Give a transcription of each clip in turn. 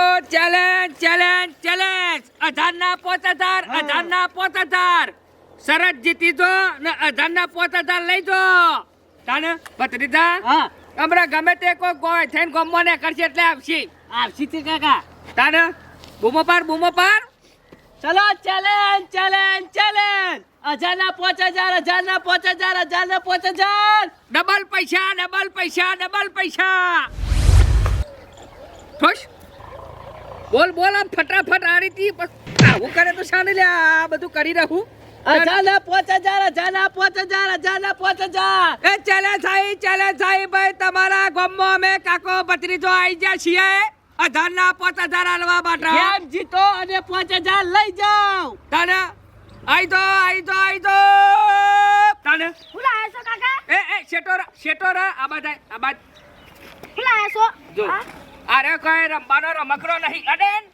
બોલો challenge challenge challenge અઢાર ના પોચ હજાર અઢાર ના પોચ હજાર સરસ જીતી જો ને અઢાર ના હજાર લઈ જો તાને ભત્રીજા હા. હમણાં ગમે તે કોઈ ગોય થઈને ગમવા ને કરશે એટલે આવશે. આવશી તે કાકા. તાને? બૂમો પાર બૂમો પાર ચલો ચેલેન્જ ચેલેન્જ ચેલેન્જ હજાર ના પાંચ હજાર હજાર ના પાંચ હજાર હજાર ના પાંચ હજાર ડબલ પૈસા ડબલ પૈસા ડબલ પૈસા. ખુશ? બોલ બોલ આમ ફટાફટ આ રીતે આવું કરે તો શાને લે આ બધું કરી રહું હજાર ના પાંચ હજાર હજાર ના પાંચ હજાર હજાર ના પાંચ હજાર. એ ચાલે સાઈ ચાલે સાઈ ભાઈ તમારા ગામમાં અમે કાકો ભત્રીજો આવી ગયા છીએ. હજાર પોચ હજાર આલવા માટે. ગેમ જીતો અને પાંચ હજાર લઈ જાઓ. તને આઈ દો આઈ દો આઈ દો. તને. હું લાયા છો કાકા? એ એ શેટોરા શેટોરા આ બધા આ બાદ હું લાયા છો જો. હા? અરે કોઈ રમવાનો રમકડો નહીં. અડેન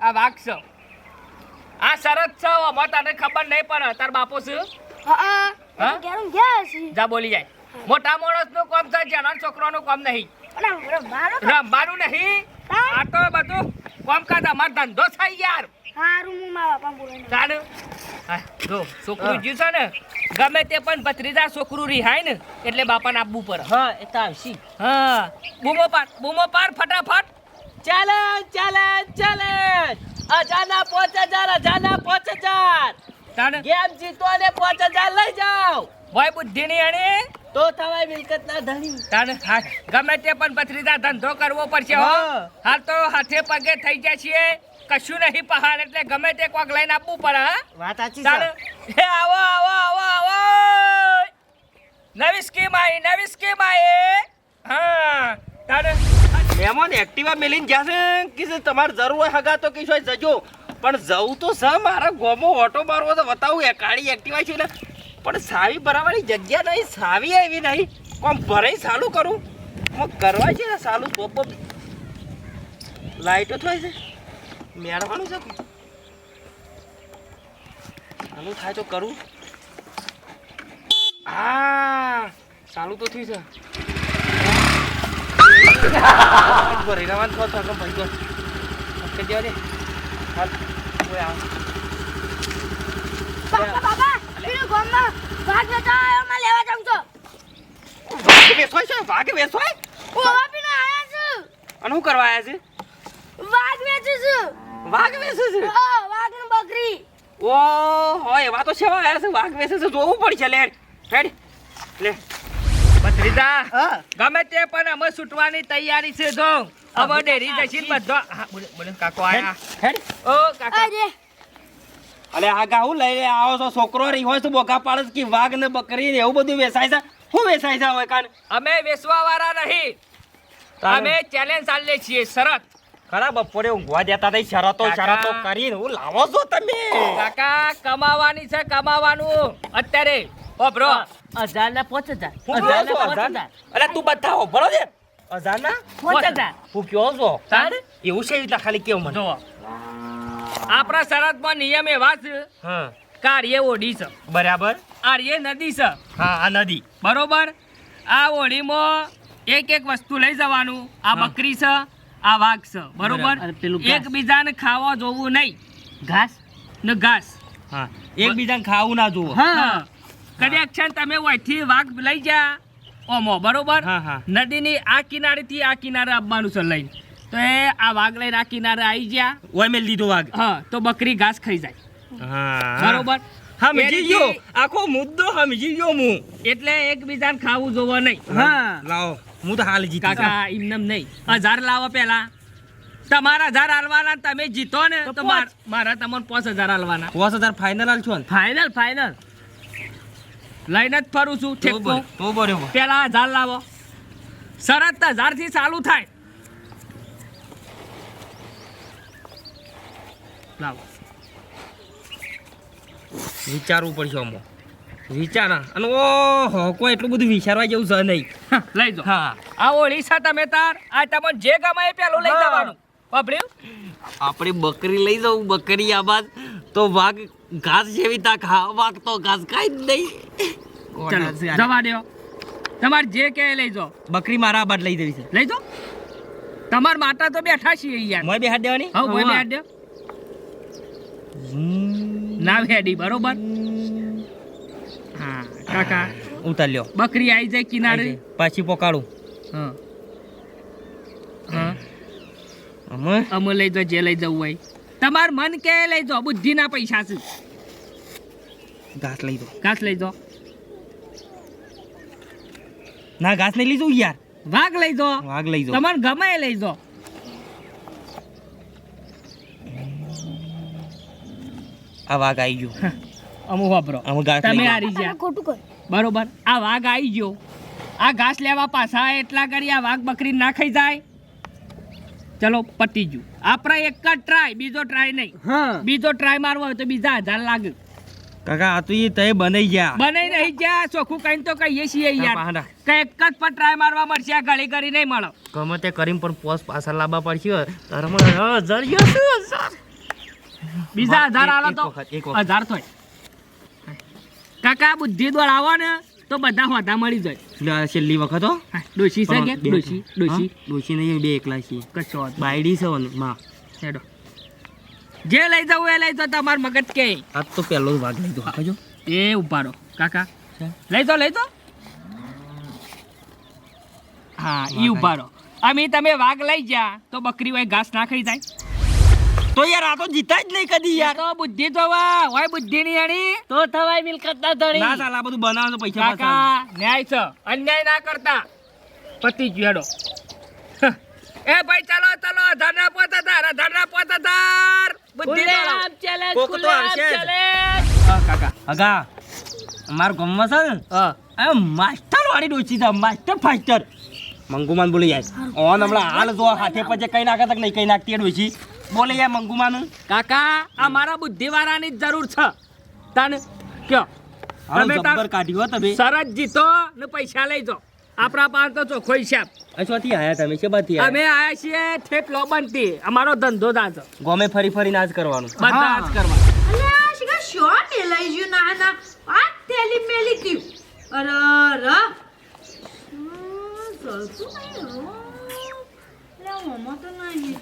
આ વાઘ છો આ શરત છે આમાં તને ખબર નહીં પણ તાર બાપુ છે જા બોલી જાય. મોટા માણસનું કામ છે છોકરો નું કામ નહીં. રમવાનું નહીં? આ તો બધું કામકાજ અમાર ધંધો છે યાર. સારું હું મારા બાપા હા, જો છોકરું જ્યું છે ને ગમે તે પણ ભત્રીજા છોકરું રિહાય ને એટલે બાપાને આપવું પડે. હા એ તો આવશી. હા બૂમો પાર બૂમો પાર ફટાફટ. ચાલે ચાલે ચાલે અજાના પાંચ હજાર હજાર ના પાંચ હજાર. તાને ગેમ જીતો ને પાંચ હજાર લઈ જાઓ. ભાઈ બુદ્ધિ ની અણી તો થવાય મિલકત ના ધણી. તાને હા ગમે તે પણ ભત્રીજા ધંધો કરવો પડશે. હાલ તો હાથે પગે થઈ જાય છીએ. કશું નહીં પહાડ એટલે ગમે તે કોક લઈને આપવું પડે હા? વાત સાચી છે. આવો આવો આવો આવો. નવી સ્કીમ આવી નવી સ્કીમ આવી. હા તાને મહેમાન એક્ટિવા મેલીને જશે કે તમારે જરૂર હોય હગા તો કીશો જજો. પણ જવું તો છે મારા ગોમો ઓટો મારવો તો બતાવું એ કાળી એક્ટિવા છે ને પણ સાવી ભરાવાની જગ્યા નહીં સાવી આવી નહીં. કોમ ભરાઈ સાલું કરું. હું કરવા છે ને સાલું પોપ લાઈટો થાય છે. મેળવાનું છે આનું થાય તો કરું. હા ચાલુ તો થયું છે. ભરી રવાન થો તો આગળ ભાઈ ગયો ઓકે દેવા દે. હાલ કોઈ આવ. બાપા બાપા પેલું ગામમાં વાઘ વેચવા આવ્યો માં લેવા જાઉં છો. વાઘ વેસવાય છે? વાઘ વેસવાય ઓવા પીને આયા છે. અને કરવા આવ્યા છે? વાઘ વેચું છું. વાઘ વેસે છે? વાઘ ને બકરી. ઓ હોય એવા તો સેવા આવ્યા છે. વાઘ વેસે છે જોવું પડશે. લે હેડ. લે. ભત્રીજા ગમે તે પણ અમે છૂટવાની તૈયારી છે જો. અમે ડેરી જશે ને બધો. બોલે કાકો આયા. હેડ ઓ કાકા. અરે અલે આ ગાઉ લઈ આવો છો છોકરો રહી હોય તો બોગા પાડસ કે વાઘ ને બકરી ને એવું બધું વેસાય છે. શું વેસાય છે હવે કાન? અમે વેસવા વાળા નહીં અમે ચેલેન્જ ચાલીએ છીએ શરત. ખરા બપોરે ઊંઘવા દેતા તઈ શરતો શરતો કરીને હું લાવો છો તમે? કાકા કમાવાની છે કમાવાનું. અત્યારે. ઓ બ્રો હજાર ના પાંચ હજાર. હજાર ના પાંચ અજાન? તું બતાવો હોભળો છે અજાના પાંચ હજાર. હું કયો છો? તારે? એવું છે એટલે ખાલી કેવું મને? જો આપણા શરતમાં નિયમ એવા છે. હા. કાર્ય ઓઢી છે. બરાબર. આર્ય નદી છે. હા આ નદી. બરોબર? આ ઓઢીમાં એક એક વસ્તુ લઈ જવાનું. આ બકરી છે આ વાઘ છે બરોબર? એકબીજાને ખાવા જોવું નહીં. ઘાસ? ને ઘાસ. હા. એકબીજાને ખાવું ના જોવું. હા. કદાચ તમે ઓયથી વાઘ લઈ જા. ઓમો બરોબર. નદીની આ કિનારેથી આ કિનારે આવવાનું છે લઈને. તો એ આ વાઘ લઈને આ કિનારે આવી ગયા. ઓય મેં લીધો વાઘ. હા તો બકરી ઘાસ ખાઈ જાય. બરોબર? સમજી ગયો આખો મુદ્દો સમજી ગયો હું એટલે એકબીજાને ખાવું જોવા નહીં. હા. લાવો. હું તો હાલ જીતી કાકા એમને નહીં. હજાર લાવો પેલા. તમારા હજાર હાલવાના તમે જીતો ને તો. માર- તમને પાંચ હજાર હાલવાના. પાંચ હજાર ફાઈનલ હાલ છો ને? ફાઇનલ ફાઇનલ લઈને જ ફરું છું ઠેકો તો બરોબર પેલા હજાર લાવો. શરત હજારથી ચાલુ થાય. લાવો. વિચારવું પડશે અમો વિચારા અને ઓહો કોઈ એટલું બધું વિચારવા જેવું છે નહીં. હા, લઈ જાઓ. હા. આ ઓળીસા તમે તાર. આ તમે જે ગમે એ પેલું લઈ જવાનું. વાપર્યું? આપણે બકરી લઈ જવું બકરી આ બાદ તો વાઘ ઘાસ જેવી તા ખા વાઘ તો ઘાસ ખાઈ જ નહીં. જવા દો તમારે જે કે લઈ જાઓ. બકરી મારા આ બાદ લઈ જવી છે. લઈ જાઓ. તમાર માતા તો બેઠા છીએ યાર મોય બે હાથ દેવાની હવ ભાઈ બેઠ દે ના હેડી બરોબર? હા કાકા ઉતાર લ્યો બકરી આવી જાય કિનારે? પાછી પોકાડું. હા. હા. અમે? અમે લઈ જાઓ જે લઈ જવું હોય. તમાર મન કે લઈ જાઓ બુદ્ધિના પૈસા છે. ઘાસ લઈ દો ઘાસ લઈ જાઓ. ના ઘાસ નહીં લીધું યાર. વાઘ લઈ જાઓ. વાઘ લઈ જાઓ. તમારે ગમે લઈ જાઓ. આ વાઘ આવી ગયો. અમુક વાપરો. અમે ઘાસ તમે. હારી ગયા. ખોટું બરોબર. આ વાઘ આવી ગયો. આ ઘાસ લેવા પાછા એટલા કરી આ વાઘ બકરી ના ખાઈ જાય. ચલો પતી ગયું. આપણે એક જ ટ્રાય બીજો ટ્રાય નહીં. બીજો ટ્રાય મારવો હોય તો બીજા હજાર લાગે. કાકા આ તો એ તય બનાઈ ગયા. બનાઈ નહીં ગયા. ચોખ્ખું કઈ તો કહીએ છીએ યાર. કે એક જ પર ટ્રાય મારવા મળશે આ ગળી કરી નહીં મળો. ગમે તે કરીને પણ પોસ પાછા લાવવા પડશે. તારે મને યસ, બીજા હજાર આલો તો. હજાર થોય કાકા બુદ્ધિ દોડ આવો ને તો બધા હોદા મળી જાય. છેલ્લી વખત હો. ડોશી છે કે? ડોશી ડોશી? ડોશી નહીં બે એકલા છીએ. કશો બાયડી છે માં. હેડો. જે લઈ જવું એ લઈ જાવ તમાર મગજ કે. આજ તો પહેલો ભાગ લઈ લીધો જો. એ ઉભારો કાકા? લઈ જાવ લઈ જાવ હા એ ઉભારો અમે તમે વાઘ લઈ જા તો બકરી હોય ઘાસ ના ખાઈ જાય. તો યાર આ તો જીતા જ નહીં કદી યાર. તો બુદ્ધિ જોવા હોય બુદ્ધિ ની અણી તો થવાય મિલકત ના ધણી. ના સાલા બધું બનાવો તો પૈસા કાકા ન્યાય છે. અન્યાય ના કરતા. પતિ જ હેડો. એ ભાઈ ચાલો ચાલો ધરના પોતા ધાર ધરના પોતા ધાર બુદ્ધિ આમ ચાલે કોક તો આમ આવશે હા કાકા. હગા અમારા ગમવા છે ને? હા. માસ્ટર વાળી ડોચી છે માસ્ટર ફાસ્ટર મંગુમાન બોલી જાય. ઓન હમણાં હાલ જો હાથે પછી કઈ નાખે તક નહીં કઈ નાખતી એ ડોસી બોલે યાર મંગુમાનું કાકા આ મારા બુદ્ધિવાળાની જ જરૂર છે તને કયો તાર- જબ્બર કાઢ્યો હો તમે સરસ જીતો ને પૈસા લઈ જાઓ આપણા પાસે તો ચોખ્ખો હિસાબ અચ્છાથી આયા તમે છે બાથી અમે આયા છીએ થેપલો બનતી અમારો ધંધો દા ગોમે ગમે ફરી નાજ કરવાનું બધા જ કરવા અલે આ શિકા શો એ લઈ ગયું ના ના આ તેલી મેલી ગયું અરે હમ, ચાલતું નહીં. લે, મોમાં તો નહીં.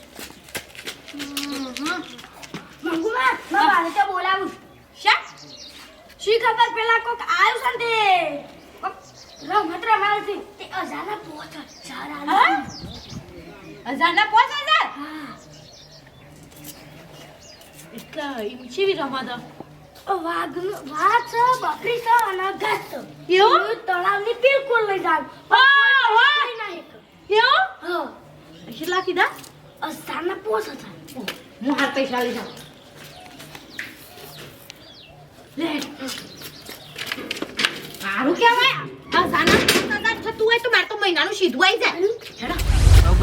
મંગુમા, મારા બાને તો બોલાવું. શા? શી ખબર પેલા કોક આવ્યું છે તે રમત રમાડે છે. તે અજાના પોચ હજાર આલ્યા. હજારના પોચ એટલા એમ ચેવી રમત વાઘનું વાઘ છે બકરી છે અને ઘાસ છે એવું? એવું તળાવની બિલકુલ લઈ જાવ હા, હા. કઈ ના એક. એવું હા કેટલા કીધા અસાના પોસ હતા હું હાથ પૈસા લઈ જાઉં. લે. સારું કહેવાય. હજારના પોચ હજાર થતું હોય તો મારે તો મહિનાનું સીધું આવી જાય.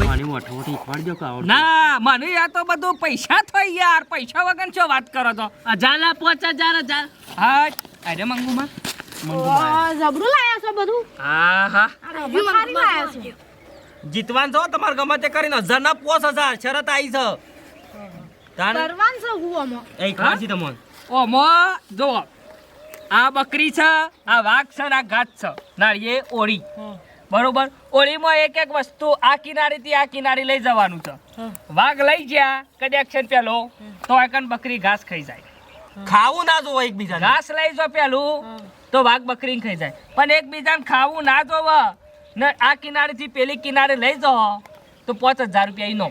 પાણી વઠોટી ખવાડજો કે આવડતું? ના મને આ તો બધું પૈસા થાય યાર. પૈસા વગર શું વાત કરો તો હજારના પાંચ હજાર હજાર હા અરે મંગુમાં. ઓ, જબરું લાયા છો બધું? હા હા. આ રમત સારી લાયા છો. જીતવાન છો તમારે ગમે તે કરીને હજાર ના પોસ હજાર શરત આવી છે. કરવાન છે હું એ ખવાડશી તમને. ઓમો જો આ બકરી છે આ વાઘ છે ને આ ઘાટ છે. નાળીએ ઓળી. બરોબર? ઓળીમાં એક એક વસ્તુ આ કિનારેથી આ કિનારે લઈ જવાનું છે. વાઘ લઈ ગયા કદાચ છે પેલો તો એકન બકરી ઘાસ ખાઈ જાય. ખાવું ના જોવો એકબીજાને. ઘાસ લઈ જો પેલું તો વાઘ બકરી ખાઈ જાય. પણ એકબીજાને ખાવું ના જોવ. ને આ કિનારેથી પેલી કિનારે લઈ જાઓ તો પાંચ હજાર રૂપિયા ઈનો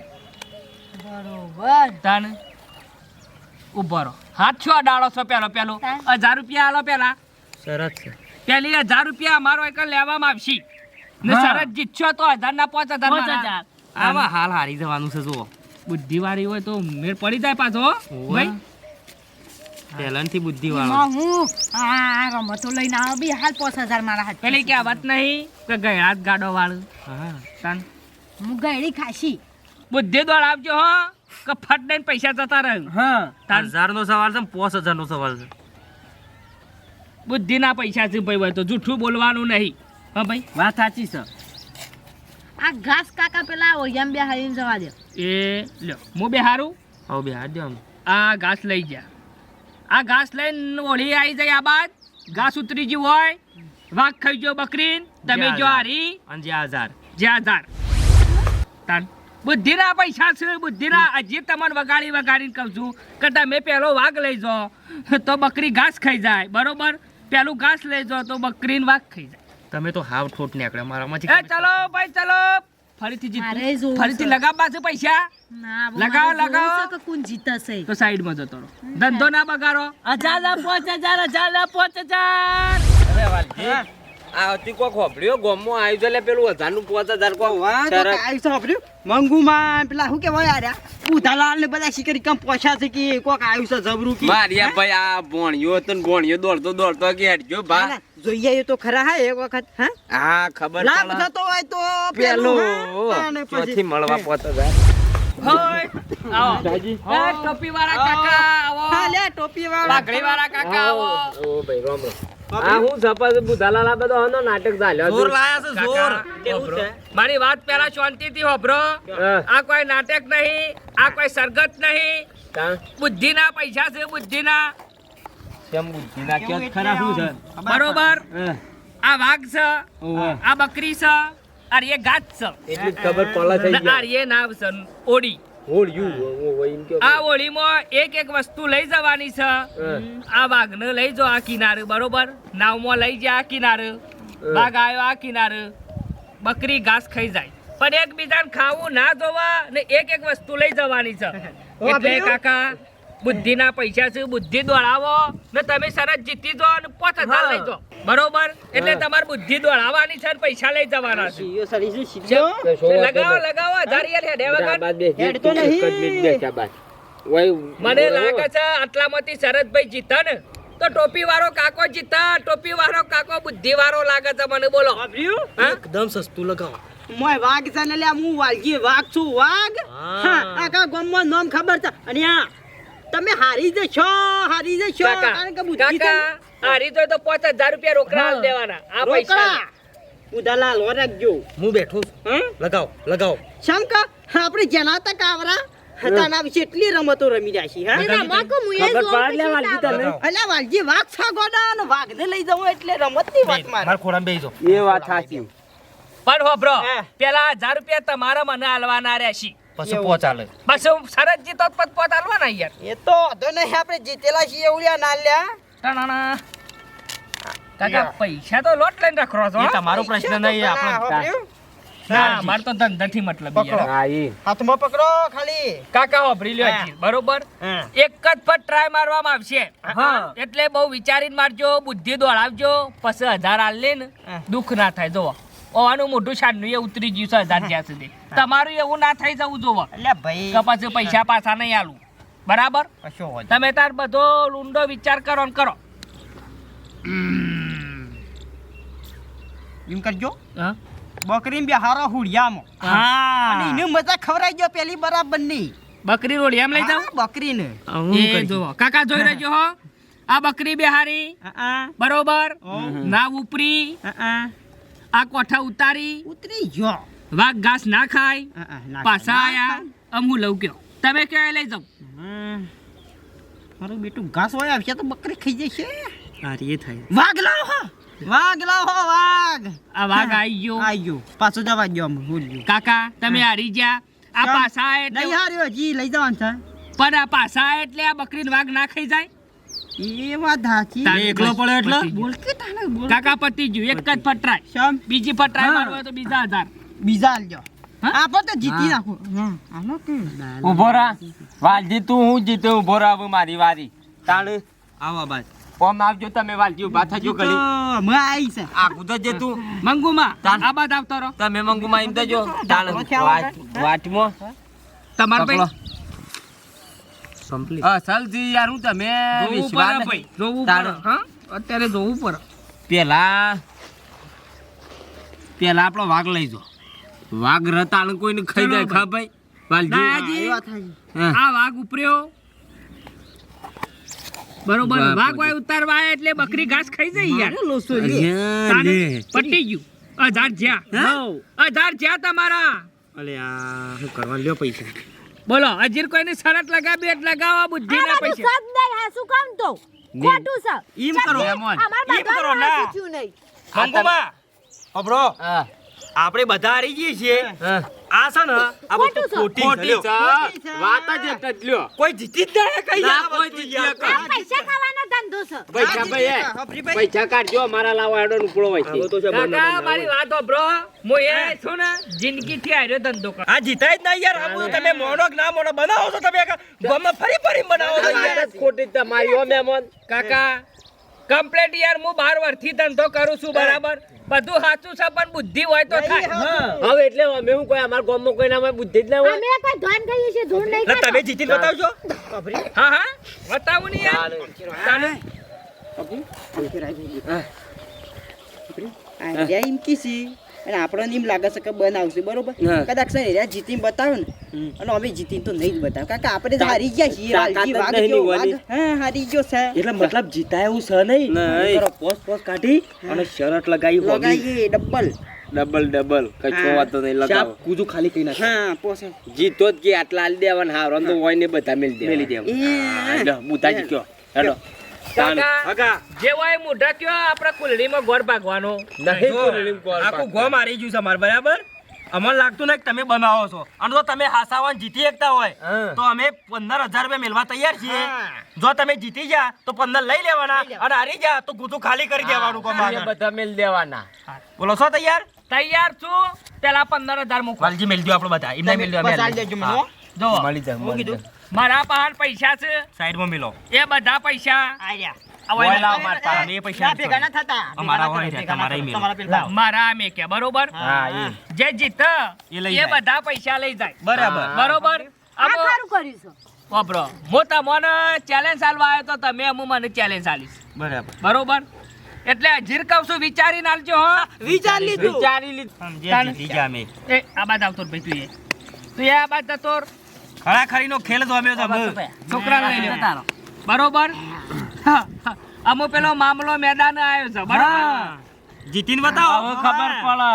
બરોબર. તાન ઊભો રહો. હાથ છો ડાળો છો પેલો પેલો? હજાર રૂપિયા આલો પેલા. શરત છે. પેલી હજાર રૂપિયા અમારો એક લેવામાં આવશે. ને સરસ જીતશો તો હજાર ના પાંચ હજાર. હજાર આમાં હાલ હારી જવાનું છે જુઓ. બુદ્ધિવાળી હોય તો મેળ પડી જાય પાછો ભાઈ. બુદ્ધિ વાળો હું આ રમતો લઈને આવો બી હાલ પાંચ હજાર મારા હાથ. પેલી કે વાત નહીં? કે ગયા જ ગાડો વાળું હા. તાન હું ગયડી ખાશી. બુદ્ધિ દોડ આપજો હો કે ફટ દઈને પૈસા જતા રહે. હા. તાન હજાર નો સવાલ છે પોસ હજાર નો સવાલ છે. બુદ્ધિના પૈસા છે ભાઈ હોય તો જૂઠું બોલવાનું નહીં. હા ભાઈ? વાત સાચી છે. આ ઘાસ કાકા પેલા ઓરિયામ બે હારીને જવા દે. એ લ્યો. હું બે હારું? હવે બે હાર દો આ ઘાસ લઈ ગયા આ ઘાસ લઈને ઓળી આવી જાય આ બાદ. ઘાસ ઉતરી ગયું હોય વાઘ ખાઈ ગયો બકરીન. તમે જો હારી. અને જે આ હજાર. જ્યાં ઝાડ તાન. બુદ્ધિના પૈસા છે બુદ્ધિના હજી તમને વગાડી વગાડીને કહું છું કે તમે પેલો વાઘ લઈ જાઓ તો બકરી ઘાસ ખાઈ જાય બરોબર? પેલું ઘાસ લઈ જાઓ તો બકરીને વાઘ ખાઈ જાય. તમે તો હાવ ઠોટ નીકળે મારામાંથી એ ચલો ભાઈ ચલો. ફરીથી જીત ફરીથી. લગાવવા છે પૈસા? લગાવો, લગાવો. કે કોણ જીતશે? તો સાઈડમાં જતો રહો. ધંધો ના બગાડો. હજારના પાંચ હજાર હજારના પાંચ હજાર. આ હતી કોક હોભળ્યો? ગોમમાં આવ્યું છે લે પેલું હજારનું પાંચ હજાર કોક વાહ, તો શરત. મંગુમાં પેલા શું કહેવાય આર્યા? ઉધાલાલ ને બધા શિકારી કમ પોછા છે કે કોક આવ્યું છે જબરું કે? મારિયા ભાઈ આ ભોણિયો હતો ભોણિયો દોડતો દોડતો કે હેડજો ભા જોઈ આવ્યો તો ખરા હા એક વખત હા? હા ખબર લાભ. થતો હોય તો પેલું ચોથી મળવા પાંચ હજાર. ટોપી વાળા કાકા આવો. લે, ટોપી વાળા. વાળા કાકા આવો. ઓ ભાઈ રામ રામ. આ હું સપસ બુધાલાલ બધો હનો નાટક ચાલ્યો જોર લાયા છે જોર. કેવું છે? મારી વાત પેલા શાંતિથી હોભરો આ કોઈ નાટક નહીં આ કોઈ સરગત નહીં. બુદ્ધિના પૈસા છે બુદ્ધિના. કેમ બુદ્ધિ નાખ્યો ખરા શું છે? બરોબર? આ વાઘ છે આ બકરી છે આ રે ગાત છે. એટલી ખબર પડે થઈ ને આ રે નાવ છે ઓડી. આ હોળીમાં એક એક વસ્તુ લઈ જવાની છે. આ વાઘ વાઘને લઈ જાઓ આ કિનારે બરોબર? નાવમાં લઈ જાય આ કિનારે. વાઘ આવ્યો આ કિનારે. બકરી ઘાસ ખાઈ જાય. પણ એકબીજાને ખાવું ના જોવા ને એક એક વસ્તુ લઈ જવાની છે. એટલે કાકા બુદ્ધિના પૈસા છે બુદ્ધિ દોડાવો. ને તમે સરસ જીતી જો અને પાંચ હજાર લઈ જો બરોબર? એટલે તમારે બુદ્ધિ દોડાવવાની છે પૈસા લઈ જવાના છે. લગાવો લગાવો હજાર યાર હેડે. હેડ તો નહીં. મને લાગે છે આટલામાંથી શરદભાઈ જીતા ને તો ટોપી વાળો કાકો જીતા ટોપી વાળો કાકો બુદ્ધિ વાળો લાગે છે મને બોલો. એકદમ સસ્તું લગાવો. મોય વાઘ છે ને લ્યા, હું વાલજી વાઘ છું વાઘ. આખા ગામમાં નામ ખબર છે. અને આ તમે હારી જશો હારી જશો કાકા કારણ કે બુદ્ધિ હારી તો તો પાંચ હજાર રૂપિયા રોકડા આલ દેવાના આ પૈસા ઉધાલાલ હો રાખજો. હું બેઠો છું. હં? લગાવો લગાવો. શંકર આપણે જેના તક આવરા હતાના વિશે એટલી રમતો રમી જાશી હા? એ રમા કે મુએ ખબર જોઉં પડે લે વાલજી તને? અલ્યા વાલજી વાઘ છે ગોડા અને વાઘને લઈ જાઉં એટલે રમતની વાત મારે. મારા ખોરામાં જો એ વાત સાચી. પણ હો બ્રો પેલા હજાર રૂપિયા તમારા મને આલવાના રહેશે પછી પહોંચાલે બસ સરસ જીતો તો પછી પોત યાર. એ તો વાંધો નહીં આપણે જીતેલા છીએ ઉડ્યા ના લ્યા ટણાણા. કાકા પૈસા તો લોટ લઈને રખડો છો તમારો પ્રશ્ન નહીં આપણો ના અમારે તો ધંધાથી મતલબ. હાથમાં પકડો ખાલી. કાકા હોભરી લ્યો બરોબર? એક જ ફટ ટ્રાય મારવામાં આવશે. હા. એટલે બહુ વિચારીને મારજો બુદ્ધિ દોડાવજો પછી હજાર આલ લે ને દુઃખ ના થાય જોવો ઓવાનું મોઢું શાનનું એ ઉતરી ગયું છે હજાર જ્યાં સુધી. તમારું એવું ના થઈ જવું જોવો. એટલે ભાઈ કે પછી પૈસા પાછા નહીં આલું. બરાબર? તમે તાર બધો ઊંડો વિચાર કરો ને કરો. એમ કરજો. બકરી બકરી બિહારો હુડિયામાં. અને હા એને મજા ખવડાઈ ગયો પેલી બરાબરની બકરી રોડી એમ લઈ જાવ બકરીને. એ જોવો કાકા જોઈ રહેજો હો. આ બકરી બિહારી. બરોબર? ના ઉપરી. આ કોઠા ઉતારી. ઉતરી ગયો. વાઘ ઘાસ ના ખાય. પાછા આયા. અમ હું લઉં ગયો. તમે ક્યાં લઈ જાઓ. મારું બેટું ઘાસ હોય આવશે તો બકરી ખાઈ જશે અરે થાય. વાઘ લાવો હો. વાઘ લાવો હો વાઘ. આ વાઘ આવી ગયો. આવી ગયો. પાછો જવા ગયો અમે ભૂલ્યું કાકા તમે હારી ગયા. આ? પાછા આયા નહીં હાર્યો હજી લઈ જવાનું છે. પણ આ પાછા એટલે આ બકરીને વાઘ ના ખાઈ જાય. એકલો પડ્યો એટલે? બોલ કે તાને બોલ. કાકા પતી જો એક જ ફટરાય શમ? બીજી ફટરાય મારવા તો બીજા હજાર. બીજા આલજો. હા? આપો તો જીતી નાખો. હા આનો કે. ઊભો રા વાલજી તું હું જીતે? ઊભો રહા હવે મારી વારી. તાણ? આવા બાદ ઓમ આવજો તમે વાલજી ઊભા થજો ગલી. મેં આઈ છે. આ તો જે તું. મંગુમાં આ બાદ આવતો રહો. તમે મંગુમાં એમ દેજો તાણ. વાટ વાટમાં. તમાર ભાઈ અસલજી યાર હું તમે વિશ્વાસ ભાઈ જોવું પડે હા? અત્યારે જોવું પડે. પેલા પેલા આપણો વાઘ લઈ જો. વાઘ રતાણ કોઈને ખાઈ જાય ખા ભાઈ? વાલજી. આ વાઘ ઉપર્યો. બરોબર વાઘ વાય ઉતારવા આયા એટલે બકરી ઘાસ ખાઈ જાય યાર. લોસો પટી ગયું. અઢાર જ્યાં. અઢાર જ્યાં તમારા. અલે આ શું કરવા લ્યો પૈસા? બોલો હજીર કોઈની શરત લગાવી એટલે લગાવવા બુદ્ધિ આ ના બધું પૈસા સદ નહીં, હાસું કામ તો? ખોટું છે. એમ કરો ચટણી, એમ જ. અમાર એમ કરો ના. પૂછ્યું નહીં. મંગુમાં અબરો આપણે બધા હારી જઈએ છીએ આ છે ને આ બધું ખોટી છે, વાત જ એક કોઈ જીતી જ ના કઈ ના, કોઈ જીતી ના પૈસા ખાવાનો ધંધો છે. પૈસા ભાઈ એ. પૈસા કાઢજો મારા લાવો હેડો ઉપડો હોય છે કાકા મારી વાત બ્રો હું એ છું ને જિંદગીથી આર્યો ધંધો કર. આ જીતાય જ ના યાર. આ બધું તમે મોડો કે ના મોડો બનાવો છો તમે? ગમ ફરી ફરી બનાવો છો યાર. ખોટી તમારી હો મહેમાન. કાકા કમ્પ્લેટ યાર હું બાર વર્ષથી ધંધો કરું છું બરાબર? બધું સાચું છે પણ બુદ્ધિ હોય તો થાય. હવે એટલે અમે હું કોઈ અમાર ગામમાં કોઈ ના બુદ્ધિ જ ના હોય? અમે કોઈ ધોન કહીએ છે ધૂળ નહીં તમે જીતી બતાવજો. હા હા. બતાવું ને યાર. તાને આર્યા ઇમકી કીસી અને આપણને એમ લાગે છે કે બનાવશે બરોબર? કદાચ છે ને એરિયા જીતીને બતાવે ને અને અમે જીતીને તો નહીં જ બતાવે. કારણ કે આપણે તો હારી ગયા છીએ. હા હારી ગયો છે. એટલે મતલબ જીતાય એવું છે નહીં. પોસ્ટ કરો પોસ પોસ કાઢી અને શરત લગાવી લગાવી ડબલ. Double double. કઈ છો વાત નહીં લગાવો. શાપ ખાલી કઈ નાખ. હા પોસે. જીતો જ કે આટલા આલી દેવાના. હારો તો હોય ને બધા મેલ દેવા મેલી દેવા એ. બુતાજી કયો તાન. કાકા કાકા. જે હોય મોઢા કયો આપણા કુલડીમાં ગોળ ભાગવાનો? નહીં કુલડીમાં કોલ આખું પાક. ગોમ ગયું છે મારે બરાબર? અમને લાગતું નહીં કે તમે બનાવો છો. અને જો તમે હાસાવાન જીતી એકતા હોય તો અમે પંદર હજાર રૂપિયા મેળવા તૈયાર છીએ. જો તમે જીતી જા તો પંદર લઈ લેવાના. અને હારી જા તો ગુતું ખાલી કરી દેવાનું કોમ બધા મેળ દેવાના. બોલો છો તૈયાર? તૈયાર છું. પેલા પંદર હજાર મૂકવાલજી વાલજી મેલ આપણે બધા. એમને. હા. જો મળી જાય મૂકી જાય. મારા પાસે પૈસા છે? સાઈડમાં મિલો. એ બધા પૈસા. આયા મારા પાસે. અમે એ પૈસા ના ભેગા ના થતા. અમારા હોય ને, તમારા ઈ મેલો. મારા મેં કે બરોબર? જે જીત એ લઈ એ જાય. બધા પૈસા લઈ જાય. બરાબર. બરોબર? આ અમો- સારું કર્યું છે. વાપરો. હું તમને ચેલેન્જ આલવા આવ્યો તો તમે અમુ મને ચેલેન્જ આલીશ. બરાબર. બરોબર? એટલે હજીર કહું છું વિચારીને નાલજો હો. વિચારી લીધું. વિચારી લીધું. જીતી જા એ આ બાદ આવતો ભાઈ તું એ. તું એ આ બાદ જતો ર. ખરાખરીનો ખેલ અમે તો છોકરા લઈ લેવો બરોબર? હા. પેલો મામલો મેદાન આવ્યો છે બરોબર? જીતીને બતાવો. ખબર પડે.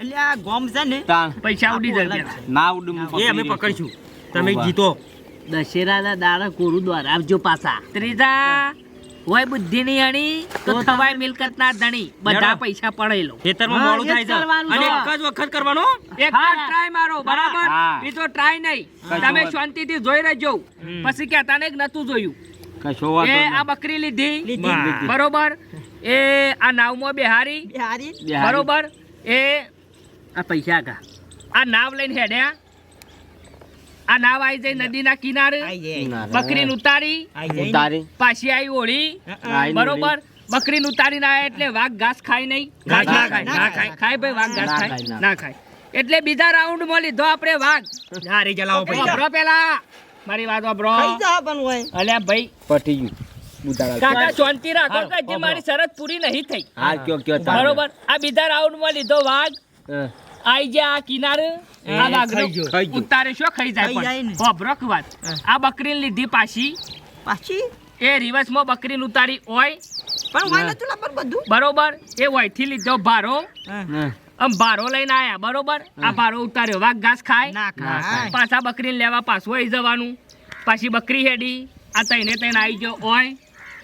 એટલે આ ગોમ છે ને પૈસા ઉડી જાય ના ઉડું એ અમે પકડીશું. તમે જીતો. દશેરાના દાડા કોરું દ્વારા આવજો પાછા. ત્રીજા. હોય બુદ્ધિની અણી તો થવાય મિલકતના ધણી. બધા પૈસા પડેલો. ખેતરમાં મોડું થાય છે. અને એક જ વખત કરવાનો? એક ટ્રાય મારો બરાબર? બીજો ટ્રાય નહીં. તમે. શાંતિથી જોઈ રહેજો. પછી કે તને નતું જોયું. કશો એ આ બકરી લીધી. લીધી. બરોબર? એ આ નાવમાં બિહારી. હારી બરોબર? એ આ પૈસા કા? આ નાવ લઈને હેડ્યા. આ નાવ આવી જાય નદીના કિનારે. બકરીને ઉતારી. ઉતારી. પાછી આવી ઓળી. બરોબર? બકરીને ઉતારી ના એટલે વાઘ ઘાસ ખાય નહીં. ઘાસ ના ખાય ખાય, ના ખાય. ખાય ભાઈ વાઘ ઘાસ ખાય. ના. ખાય. એટલે બીજા રાઉન્ડમાં લીધો આપણે વાઘ. હારી જલાવો પૈસા. વાપરો પેલા. મારી વાત વાપરો. ખાઈ જા પણ હોય. અલ્યા ભાઈ. પટી ગયું. કાકા શાંતિ રાખો કે હજી મારી શરત પૂરી નહીં થઈ. હા કયો કયો બરોબર? આ બીજા રાઉન્ડમાં લીધો વાઘ. આઈ ગયા આ કિનારે આ ગયો. ઉતારે શો ખાઈ જાય પણ. ને. વાપરો વાત. આ બકરીને લીધી પાછી. પાછી? એ રિવર્સમાં બકરીને ઉતારી ઓય પણ હોય નતું લાબર બધું? બરોબર. એ વયથી લીધો ભારો. આમ ભારો લઈને આયા બરોબર? આ ભારો ઉતાર્યો. વાઘ ઘાસ ખાય. ના ખાય. પાછા બકરીને લેવા પાછું આવી જવાનું. પાછી બકરી હેડી. આ તઈને તઈને આવી ગયો. ઓય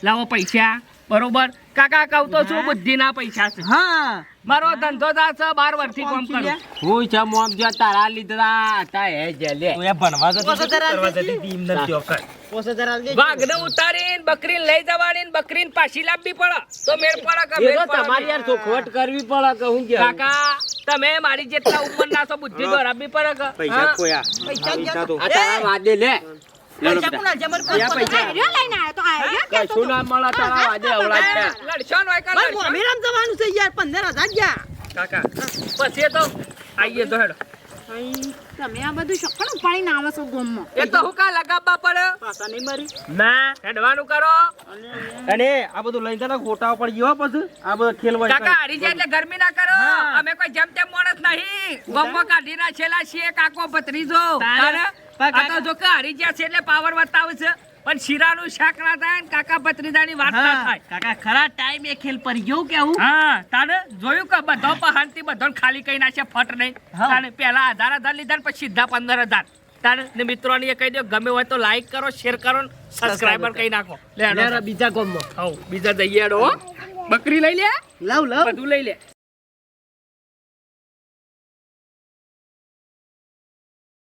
લાવો પૈસા. બરોબર? કાકા કહું તો શું બુદ્ધિના પૈસા છે. હા. મારો ધંધો છે બાર વર્ષથી કામ કરું. હું છે મોમ જો તારા લીધા તા હે જેલે તું એ ભણવા જતો પોસો હતી, કરવા જતી. ટીમ એમ જોકર પોસે જરા દે વાઘને ઉતારીને બકરીને લઈ જવાની ને બકરીને પાછી લાવવી પડે. તો મેળ પડે કે મેળ પડે? તમારી યાર ચોખવટ કરવી પડે કે હું કે કાકા તમે મારી જેટલા ઉંમરના છો બુદ્ધિ દોરાવવી પડે કે? પૈસા કોયા પૈસા પૈસા તો. આ તારા વાદે લે. જવાનું છે યાર પંદર હજાર ગયા. કાકા પછી તો. આઈએ તો હેડો. તમે આ બધું શક્કણ ઉપાડીને આવો છો ગોમમાં? એ તો હું કા લગાવવા પડે? પાછા નહીં મારી. ના હેડવાનું કરો. અને આ બધું લઈને તને ખોટા પડી ગયો પછી. આ બધું ખેલવા કાકા હારી જાય એટલે ગરમી ના કરો. અમે કોઈ જેમ તેમ માણસ નહીં. ગમો કાઢી ના છેલા છીએ કાકો ભત્રીજો. તારે? તો જો કે હારી ગયા છે એટલે પાવર બતાવે છે. પણ શીરાનું શાક ના થાય ને કાકા ભત્રીજાની વાત ના થાય. કાકા ખરા ટાઈમ એ ખેલ પર ગયો કેવું હા તારે જોયું કે બધો પહાણથી બધો ખાલી કઈ નાખે ફટ નહીં? તારે પેલા આધાર આધાર લીધા ને પછી સીધા પંદર હજાર. તારે ને મિત્રોને એ કહી દો ગમે હોય તો લાઈક કરો શેર કરો સબસ્ક્રાઇબર કઈ નાખો. લે બીજા ગોમમાં. હઉ, બીજા જઈએ બકરી લઈ લે? લાવ લાવ બધું લઈ લે.